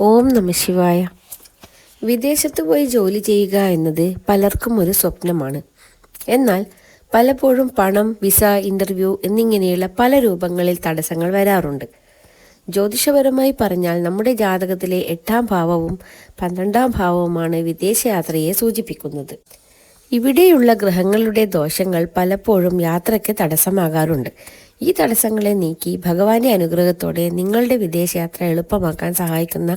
ഓം നമ ശിവായ. വിദേശത്ത് പോയി ജോലി ചെയ്യുക എന്നത് പലർക്കും ഒരു സ്വപ്നമാണ്. എന്നാൽ പലപ്പോഴും പണം വിസ ഇന്റർവ്യൂ എന്നിങ്ങനെയുള്ള പല രൂപങ്ങളിൽ തടസ്സങ്ങൾ വരാറുണ്ട്. ജ്യോതിഷപരമായി പറഞ്ഞാൽ നമ്മുടെ ജാതകത്തിലെ എട്ടാം ഭാവവും പന്ത്രണ്ടാം ഭാവവുമാണ് വിദേശയാത്രയെ സൂചിപ്പിക്കുന്നത്. ഇവിടെയുള്ള ഗ്രഹങ്ങളുടെ ദോഷങ്ങൾ പലപ്പോഴും യാത്രയ്ക്ക് തടസ്സമാകാറുണ്ട്. ഈ തടസ്സങ്ങളെ നീക്കി ഭഗവാന്റെ അനുഗ്രഹത്തോടെ നിങ്ങളുടെ വിദേശയാത്ര എളുപ്പമാക്കാൻ സഹായിക്കുന്ന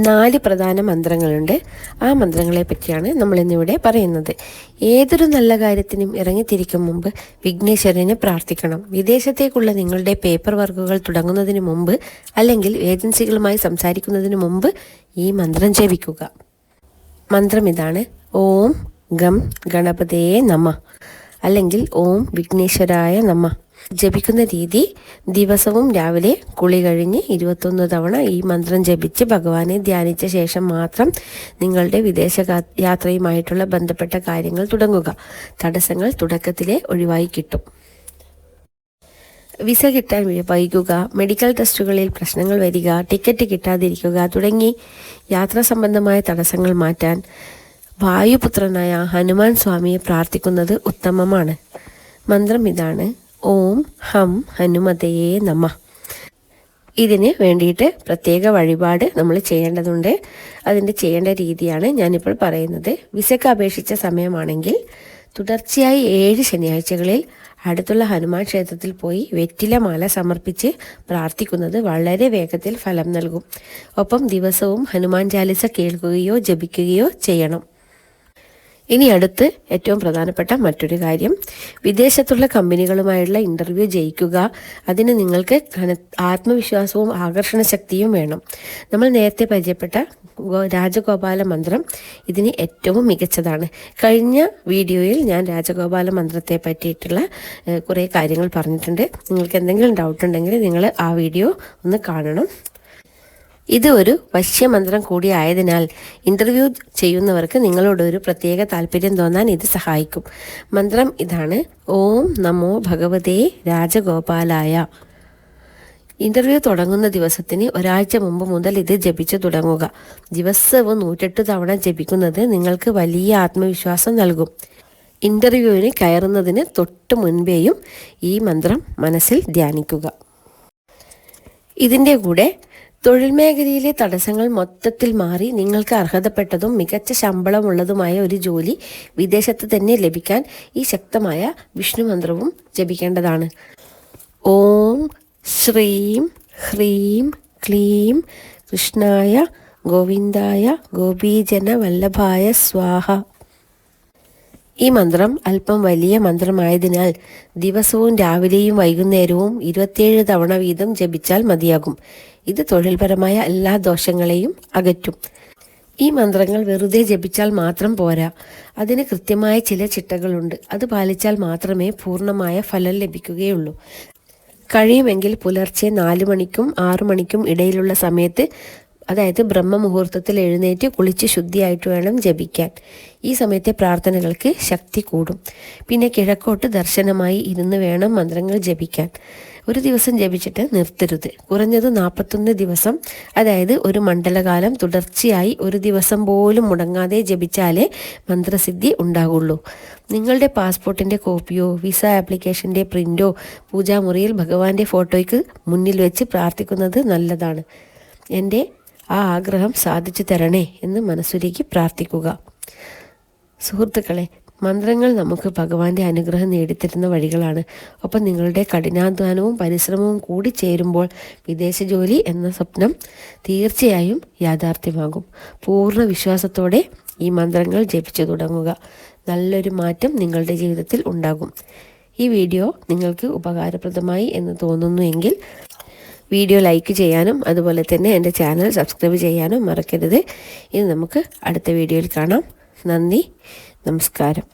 നാല് പ്രധാന മന്ത്രങ്ങളുണ്ട്. ആ മന്ത്രങ്ങളെ പറ്റിയാണ് നമ്മൾ ഇന്നിവിടെ പറയുന്നത്. ഏതൊരു നല്ല കാര്യത്തിനും ഇറങ്ങിത്തിരിക്കും മുമ്പ് വിഘ്നേശ്വരനെ പ്രാർത്ഥിക്കണം. വിദേശത്തേക്കുള്ള നിങ്ങളുടെ പേപ്പർ വർക്കുകൾ തുടങ്ങുന്നതിന് മുമ്പ് അല്ലെങ്കിൽ ഏജൻസികളുമായി സംസാരിക്കുന്നതിന് മുമ്പ് ഈ മന്ത്രം ജപിക്കുക. മന്ത്രം ഇതാണ്. ഓം ഗം ഗണപതയെ നമ. അല്ലെങ്കിൽ ഓം വിഘ്നേശ്വരായ നമ. ജപിക്കുന്ന രീതി ദിവസവും രാവിലെ കുളി കഴിഞ്ഞ് ഇരുപത്തൊന്ന് തവണ ഈ മന്ത്രം ജപിച്ച് ഭഗവാനെ ധ്യാനിച്ച ശേഷം മാത്രം നിങ്ങളുടെ വിദേശ യാത്രയുമായിട്ടുള്ള ബന്ധപ്പെട്ട കാര്യങ്ങൾ തുടങ്ങുക. തടസ്സങ്ങൾ തുടക്കത്തിലെ ഒഴിവായി കിട്ടും. വിസ കിട്ടാൻ വൈകുക. മെഡിക്കൽ ടെസ്റ്റുകളിൽ പ്രശ്നങ്ങൾ വരിക. ടിക്കറ്റ് കിട്ടാതിരിക്കുക തുടങ്ങി യാത്രാ സംബന്ധമായ തടസ്സങ്ങൾ മാറ്റാൻ വായുപുത്രനായ ഹനുമാൻ സ്വാമിയെ പ്രാർത്ഥിക്കുന്നത് ഉത്തമമാണ്. മന്ത്രം ഇതാണ്. ഓം ഹം ഹനുമതയെ നമ. ഇതിന് വേണ്ടിയിട്ട് പ്രത്യേക വഴിപാട് നമ്മൾ ചെയ്യേണ്ടതുണ്ട്. അതിന്റെ ചെയ്യേണ്ട രീതിയാണ് ഞാനിപ്പോൾ പറയുന്നത്. വിസയ്ക്ക് അപേക്ഷിച്ച സമയമാണെങ്കിൽ തുടർച്ചയായി ഏഴ് ശനിയാഴ്ചകളിൽ അടുത്തുള്ള ഹനുമാൻ ക്ഷേത്രത്തിൽ പോയി വെറ്റിലമാല സമർപ്പിച്ച് പ്രാർത്ഥിക്കുന്നത് വളരെ വേഗത്തിൽ ഫലം നൽകും. ഒപ്പം ദിവസവും ഹനുമാൻ ചാലിസ കേൾക്കുകയോ ജപിക്കുകയോ ചെയ്യണം. ഇനി അടുത്ത് ഏറ്റവും പ്രധാനപ്പെട്ട മറ്റൊരു കാര്യം. വിദേശത്തുള്ള കമ്പനികളുമായുള്ള ഇന്റർവ്യൂ ജയിക്കുക. അതിന് നിങ്ങൾക്ക് ആത്മവിശ്വാസവും ആകർഷണ ശക്തിയും വേണം. നമ്മൾ നേരത്തെ പരിചയപ്പെട്ട രാജഗോപാല മന്ത്രം ഇതിന് ഏറ്റവും മികച്ചതാണ്. കഴിഞ്ഞ വീഡിയോയിൽ ഞാൻ രാജഗോപാല മന്ത്രത്തെ പറ്റിയിട്ടുള്ള കുറേ കാര്യങ്ങൾ പറഞ്ഞിട്ടുണ്ട്. നിങ്ങൾക്ക് എന്തെങ്കിലും ഡൗട്ട് ഉണ്ടെങ്കിൽ നിങ്ങൾ ആ വീഡിയോ ഒന്ന് കാണണം. ഇത് ഒരു വശ്യമന്ത്രം കൂടി ആയതിനാൽ ഇന്റർവ്യൂ ചെയ്യുന്നവർക്ക് നിങ്ങളോട് ഒരു പ്രത്യേക താല്പര്യം തോന്നാൻ ഇത് സഹായിക്കും. മന്ത്രം ഇതാണ് ഓം നമോ ഭഗവതേ രാജഗോപാലായ. ഇന്റർവ്യൂ തുടങ്ങുന്ന ദിവസത്തിന് ഒരാഴ്ച മുമ്പ് മുതൽ ഇത് ജപിച്ചു തുടങ്ങുക. ദിവസവും നൂറ്റെട്ട് തവണ ജപിക്കുന്നത് നിങ്ങൾക്ക് വലിയ ആത്മവിശ്വാസം നൽകും. ഇന്റർവ്യൂവിന് കയറുന്നതിന് തൊട്ട് മുൻപേയും ഈ മന്ത്രം മനസ്സിൽ ധ്യാനിക്കുക. ഇതിന്റെ കൂടെ തൊഴിൽ മേഖലയിലെ തടസ്സങ്ങൾ മൊത്തത്തിൽ മാറി നിങ്ങൾക്ക് അർഹതപ്പെട്ടതും മികച്ച ശമ്പളമുള്ളതുമായ ഒരു ജോലി വിദേശത്ത് തന്നെ ലഭിക്കാൻ ഈ ശക്തമായ വിഷ്ണു മന്ത്രവും ജപിക്കേണ്ടതാണ്. ഓം ശ്രീം ഹ്രീം ക്ലീം കൃഷ്ണായ ഗോവിന്ദായ ഗോപീജന വല്ലഭായ സ്വാഹ. ഈ മന്ത്രം അല്പം വലിയ മന്ത്രമായതിനാൽ ദിവസവും രാവിലെയും വൈകുന്നേരവും ഇരുപത്തിയേഴ് തവണ വീതം ജപിച്ചാൽ മതിയാകും. ഇത് തൊഴിൽപരമായ എല്ലാ ദോഷങ്ങളെയും അകറ്റും. ഈ മന്ത്രങ്ങൾ വെറുതെ ജപിച്ചാൽ മാത്രം പോരാ. അതിന് കൃത്യമായ ചില ചിട്ടകളുണ്ട്. അത് പാലിച്ചാൽ മാത്രമേ പൂർണമായ ഫലം ലഭിക്കുകയുള്ളൂ. കഴിയുമെങ്കിൽ പുലർച്ചെ നാലു മണിക്കും ആറു മണിക്കും ഇടയിലുള്ള സമയത്ത് അതായത് ബ്രഹ്മമുഹൂർത്തത്തിൽ എഴുന്നേറ്റ് കുളിച്ച് ശുദ്ധിയായിട്ട് വേണം ജപിക്കാൻ. ഈ സമയത്തെ പ്രാർത്ഥനകൾക്ക് ശക്തി കൂടും. പിന്നെ കിഴക്കോട്ട് ദർശനമായി ഇരുന്ന് വേണം മന്ത്രങ്ങൾ ജപിക്കാൻ. ഒരു ദിവസം ജപിച്ചിട്ട് നിർത്തരുത്. കുറഞ്ഞത് നാൽപ്പത്തൊന്ന് ദിവസം അതായത് ഒരു മണ്ഡലകാലം തുടർച്ചയായി ഒരു ദിവസം പോലും മുടങ്ങാതെ ജപിച്ചാലേ മന്ത്രസിദ്ധി ഉണ്ടാകുള്ളൂ നിങ്ങളുടെ പാസ്പോർട്ടിന്റെ കോപ്പിയോ വിസ ആപ്ലിക്കേഷന്റെ പ്രിന്റോ പൂജാമുറിയിൽ ഭഗവാന്റെ ഫോട്ടോയ്ക്ക് മുന്നിൽ വെച്ച് പ്രാർത്ഥിക്കുന്നത് നല്ലതാണ്. എന്റെ ആ ആഗ്രഹം സാധിച്ചു തരണേ എന്ന് മനസ്സുരുക്കി പ്രാർത്ഥിക്കുക. സുഹൃത്തുക്കളെ മന്ത്രങ്ങൾ നമുക്ക് ഭഗവാന്റെ അനുഗ്രഹം നേടിത്തരുന്ന വഴികളാണ്. ഒപ്പം നിങ്ങളുടെ കഠിനാധ്വാനവും പരിശ്രമവും കൂടി ചേരുമ്പോൾ വിദേശ ജോലി എന്ന സ്വപ്നം തീർച്ചയായും യാഥാർത്ഥ്യമാകും. പൂർണ വിശ്വാസത്തോടെ ഈ മന്ത്രങ്ങൾ ജപിച്ചു തുടങ്ങുക. നല്ലൊരു മാറ്റം നിങ്ങളുടെ ജീവിതത്തിൽ ഉണ്ടാകും. ഈ വീഡിയോ നിങ്ങൾക്ക് ഉപകാരപ്രദമായി എന്ന് തോന്നുന്നുവെങ്കിൽ വീഡിയോ ലൈക്ക് ചെയ്യാനും അതുപോലെ തന്നെ എന്റെ ചാനൽ സബ്സ്ക്രൈബ് ചെയ്യാനും മറക്കരുത്. ഇനി നമുക്ക് അടുത്ത വീഡിയോയിൽ കാണാം. നന്ദി. നമസ്കാരം.